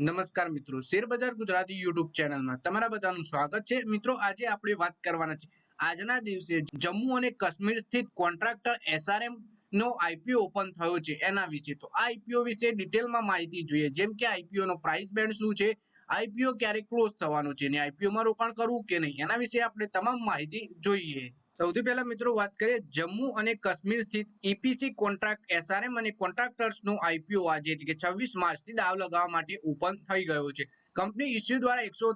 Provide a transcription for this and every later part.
નમસ્કાર મિત્રો, શેરબજાર ગુજરાતી યુટ્યુબ ચેનલમાં તમારા બધાનું સ્વાગત છે. મિત્રો, આજે આપણે વાત કરવાના છે. આજના દિવસે જમ્મુ અને કાશ્મીર સ્થિત કોન્ટ્રાક્ટર એસઆરએમ નો આઈપીઓ ઓપન થયો છે. એના વિશે તો આ આઈપીઓ વિશે ડિટેલમાં માહિતી જોઈએ. જેમ કે આઈપીઓ નો પ્રાઇસ બેન્ડ શું છે? આઈપીઓ ક્યારે ક્લોઝ થવાનો છે? અને આઈપીઓ માં રોકાણ કરવું કે નહીં? એના વિશે આપણે તમામ માહિતી જોઈએ. સૌથી પહેલા મિત્રો વાત કરીએ જમ્મુ અને કાશ્મીર સ્થિત ઈપીસી કોન્ટ્રાક્ટ એસઆરએમ અને કોન્ટ્રાક્ટર્સ નો આઈપીઓ આજે એટલે કે છવ્વીસ માર્ચથી દાવ લગાવવા માટે ઓપન થઈ ગયો છે. કંપની ઇસ્યુ દ્વારા એકસો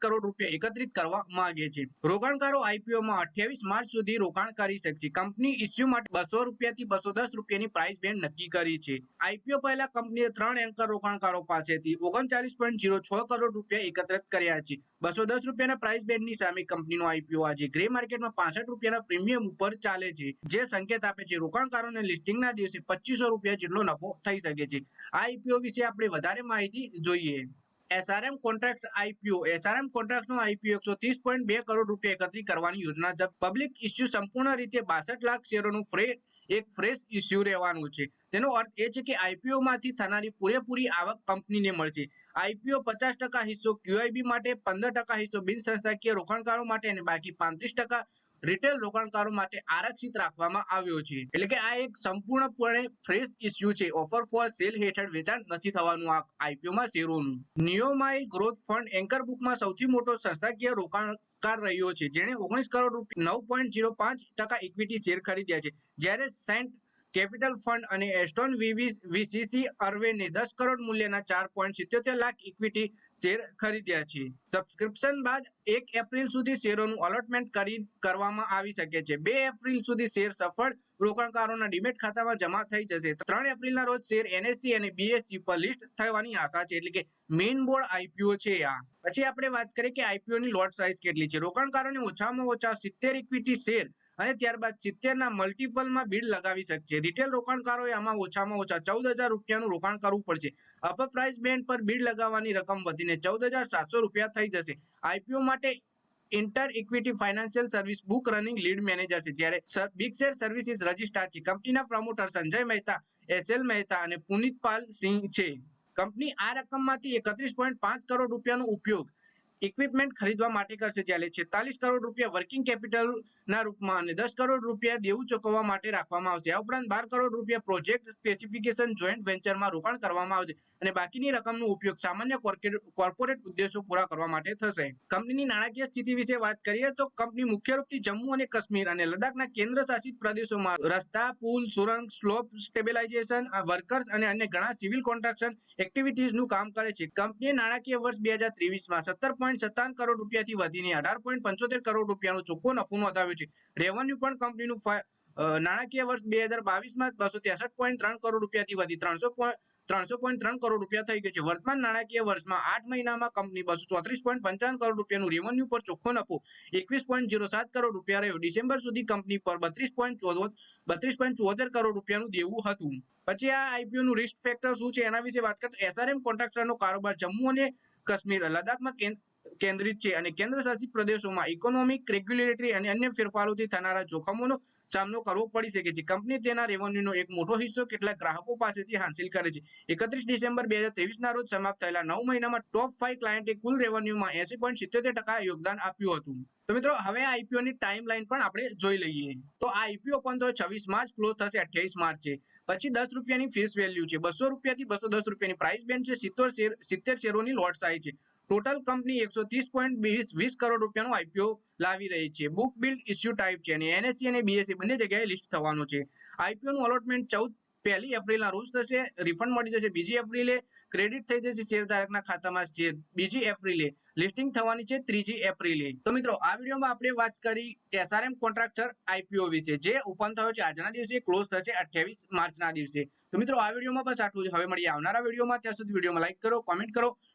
કરોડ રૂપિયા એકત્રિત કરવા માંગે છે. રોકાણકારો આઈપીઓમાં અઠ્યાવીસ માર્ચ સુધી રોકાણ કરી શકશે. કંપની ઇસ્યુ માટે બસો રૂપિયાથી બસો દસ રૂપિયાની પ્રાઇસ બેન્ડ નક્કી કરી છે. આઈપીઓ પહેલા કંપનીએ ત્રણ એન્કર રોકાણકારો પાસેથી ઓગણચાલીસ જીરો છ કરોડ રૂપિયા એકત્રિત કર્યા છે. બસો દસ રૂપિયાના પ્રાઇસ બેન્ડની સામે કંપનીનો આઈપીઓ આજે ગ્રે માર્કેટમાં પાસઠ રૂપિયાના પ્રીમિયમ ઉપર ચાલે છે. જે સંકેત આપે છે, રોકાણકારોને લિસ્ટિંગના દિવસે પચીસો રૂપિયા જેટલો નફો થઈ શકે છે. આ આઈપીઓ વિશે આપણે વધારે માહિતી જોઈએ. એસઆરએમ કોન્ટ્રાક્ટ આઈપીઓ એસઆરએમ કોન્ટ્રાક્ટનું આઈપીઓ એકસો ત્રીસ પોઈન્ટ બે કરોડ રૂપિયા એકત્રિત કરવાની યોજના પબ્લિક ઇસ્યુ સંપૂર્ણ રીતે બાસઠ લાખ શેરોનું ફ્રે, એક ફ્રેશ ઇસ્યુ રહેવાનું છે. તેનો અર્થ એ છે કે આઈપીઓ માંથી થનારી પૂરેપૂરી આવક કંપનીને મળશે. આઈપીઓ પચાસ ટકા હિસ્સો ક્યુઆઈબી માટે, પંદર ટકા હિસ્સો બિન સંસ્થાકીય રોકાણકારો માટે અને બાકી પાંત્રીસ ટકા રિટેલ રોકાણકારો માટે આરક્ષિત રાખવામાં આવ્યો છે. એટલે કે આ એક સંપૂર્ણપણે ફ્રેશ ઇસ્યુ છે. ઓફર ફોર સેલ હેઠળ વેચાણ નથી થવાનું આ આઈપીઓમાં શેરોનું. નિયોમાય ગ્રોથ ફંડ એન્કર બુકમાં સૌથી મોટો સંસ્થાકીય રોકાણકાર રહ્યો છે. જેણે ઓગણીસ કરોડ રૂપિયા નવ પોઈન્ટ જીરો પાંચ ટકા ઇક્વિટી શેર ખરીદ્યા છે. જ્યારે સેન્ટ કેપિટલ ફંડ અને એસ્ટોન વીસીસી અરવેને દસ કરોડ મૂલ્યના ચાર પોઈન્ટ સિત્યોતેર લાખ ઇક્વિટી શેર ખરીદ્યા છે. સબસ્ક્રિપ્શન બાદ એક એપ્રિલ સુધી શેરોનું અલોટમેન્ટ કરી કરવામાં આવી શકે છે. બે એપ્રિલ સુધી શેર સફળ રોકાણકારોના ડિમેટ ખાતામાં જમા થઈ જશે. ત્રણ એપ્રિલના રોજ શેર એનએસસી અને બીએસસી પર લિસ્ટ થવાની આશા છે, એટલે કે મેઇન બોર્ડ આઈપીઓ છે આ. પછી આપણે વાત કરીએ કે આઈપીઓની લોટ સાઇઝ કેટલી છે. રોકાણકારોને ઓછામાં ઓછા સિત્તેર ઇક્વિટી શેર અને ત્યારબાદ સિત્તેરના મલ્ટીપલમાં બીડ લગાવી શકશે. રિટેલ રોકાણકારોએ આમાં ઓછામાં ઓછા ચૌદ હજાર રૂપિયાનું રોકાણ કરવું પડશે. અપર પ્રાઇસ બેન્ડ પર બિડ લગાવવાની રકમ વધીને ચૌદ હજાર સાતસો રૂપિયા થઈ જશે. આઈપીઓ માટે inter equity financial service book running lead manager છે. જ્યારે બિગ શેર સર્વિસીસ રજિસ્ટ્રાર છે. કંપનીના પ્રમોટર સંજય મહેતા એસએલ મહેતા અને પુનિત પાલ સિંહ છે. કંપની આ રકમમાંથી એકત્રીસ પોઈન્ટ પાંચ કરોડ રૂપિયાનો ઉપયોગ ઇક્વિપમેન્ટ ખરીદવા માટે કરશે. જ્યારે છેતાલીસ કરોડ રૂપિયા વર્કિંગ કેપિટલ ના રૂપમાં અને દસ કરોડ રૂપિયા દેવું ચૂકવવા માટે રાખવામાં આવશે. આ ઉપરાંત બાર કરોડ રૂપિયા પ્રોજેક્ટ સ્પેસિફિકેશન જોઈન્ટ વેન્ચરમાં રોકાણ કરવામાં આવશે અને બાકીની રકમનો ઉપયોગ સામાન્ય કોર્પોરેટ ઉદ્દેશો પૂરા કરવા માટે થશે. કંપનીની નાણાકીય સ્થિતિ વિશે વાત કરીએ તો કંપની મુખ્ય રૂપથી જમ્મુ અને કાશ્મીર અને લદ્દાખના કેન્દ્ર શાસિત પ્રદેશોમાં રસ્તા, પુલ, સુરંગ, સ્લોપ સ્ટેબિલાઇઝેશન વર્કર્સ અને અન્ય ઘણા સિવિલ કોન્ટ્રાક્શન એક્ટિવિટીઝનું કામ કરે છે. કંપનીએ નાણાકીય વર્ષ બે હજાર ત્રેવીસમાં સત્તર પોઈન્ટ સત્તાવન કરોડ રૂપિયાથી વધીને અઢાર પોઈન્ટ પંચોતેર કરોડ રૂપિયાનો ચોખ્ખો નફો નોંધાવ્યો છે. રેવન્યુ પણ કંપનીનું નાણાકીય વર્ષ બે હજાર બાવીસમાં બસો ત્રેસઠ પોઈન્ટ ત્રણ કરોડ રૂપિયાથી વધી, ત્રણસો ત્રણસો પોઈન્ટ ત્રણ કરોડ રૂપિયા થઈ ગયો છે. વર્તમાન નાણાકીય વર્ષમાં આઠ મહિનામાં કંપની બસો ચોત્રીસ પોઈન્ટ પંચાવન કરોડ રૂપિયાનું રેવન્યુ પર ચોખ્ખો નફો એકવીસ પોઈન્ટ જીરો સાત કરોડ રૂપિયા રહ્યો. ડિસેમ્બર સુધી કંપની પર બત્રીસ પોઈન્ટ બત્રીસ પોઈન્ટ ચોતેર કરોડ રૂપિયાનું દેવું હતું. પછી આ આઈપીઓનું રિસ્ક ફેક્ટર શું છે? એના વિશે વાત કરતા એસઆરએમ કોન્ટ્રાક્ટરનો કારોબાર જમ્મુ અને કાશ્મીર, લદ્દાખમાં કેન્દ્રિત છે અને કેન્દ્ર શાસિત પ્રદેશોમાં ઇકોનોમિક રેગ્યુલેટરી અને અન્ય ફેરફારોથી થનારા જોખમોનો સામનો કરવો પડી શકે છે. કંપની તેના રેવન્યુનો એક મોટો હિસ્સો કેટલાક ગ્રાહકો પાસેથી હાંસિલ કરે છે. એકત્રીસ ડિસેમ્બર બે ત્રેવીસના રોજ સમાપ્ત થયેલા નવ મહિનામાં ટોપ ફાઈવ ક્લાયન્ટે કુલ રેવન્યુમાં એસી પોઈન્ટ સિત્તોતેર ટકા યોગદાન આપ્યું હતું. તો મિત્રો, હવે આઈપીઓ ની ટાઈમ લાઈન પણ આપણે જોઈ લઈએ. તો આ આઈપીઓ પણ તો છવ્વીસ માર્ચ ક્લોઝ થશે, અઠ્યાવીસ માર્ચે પછી દસ રૂપિયાની ફેસ વેલ્યુ છે. બસો રૂપિયાથી બસો દસ રૂપિયાની પ્રાઇસ બેન્ડ છે. સિત્તેર શેર, સિત્તેર શેરોની લોટ સાઈઝ છે. ટોટલ કંપની એકસો ત્રીસ પોઈન્ટ વીસ કરોડ રૂપિયાનો આઈપીઓ લાવી રહી છે. બુક બિલ્ડ ઇસ્યુ ટાઈપ છે અને એનએસસી અને બીએસસી બંને જગ્યાએ લિસ્ટ થવાનું છે. આઈપીઓનું અલોટમેન્ટ ચૌદ પહેલી એપ્રિલના રોજ થશે રિફંડ મળી જશે બીજી એપ્રિલે ક્રેડિટ થઈ જશે શેરધારકના ખાતામાં શેર બીજી એપ્રિલે લિસ્ટિંગ થવાની છે ત્રીજી એપ્રિલે. તો મિત્રો, આ વિડીયોમાં આપણે વાત કરી એસઆરએમ કોન્ટ્રાક્ટર આઈપીઓ વિશે, જે ઓપન થયો છે આજના દિવસે ક્લોઝ થશે અઠ્યાવીસ માર્ચના દિવસે. તો મિત્રો, આ વિડીયોમાં બસ આટલું જ. હવે મળીએ આવનારા વિડીયોમાં. ત્યાં સુધી વિડીયોમાં લાઈક કરો કોમેન્ટ કરો.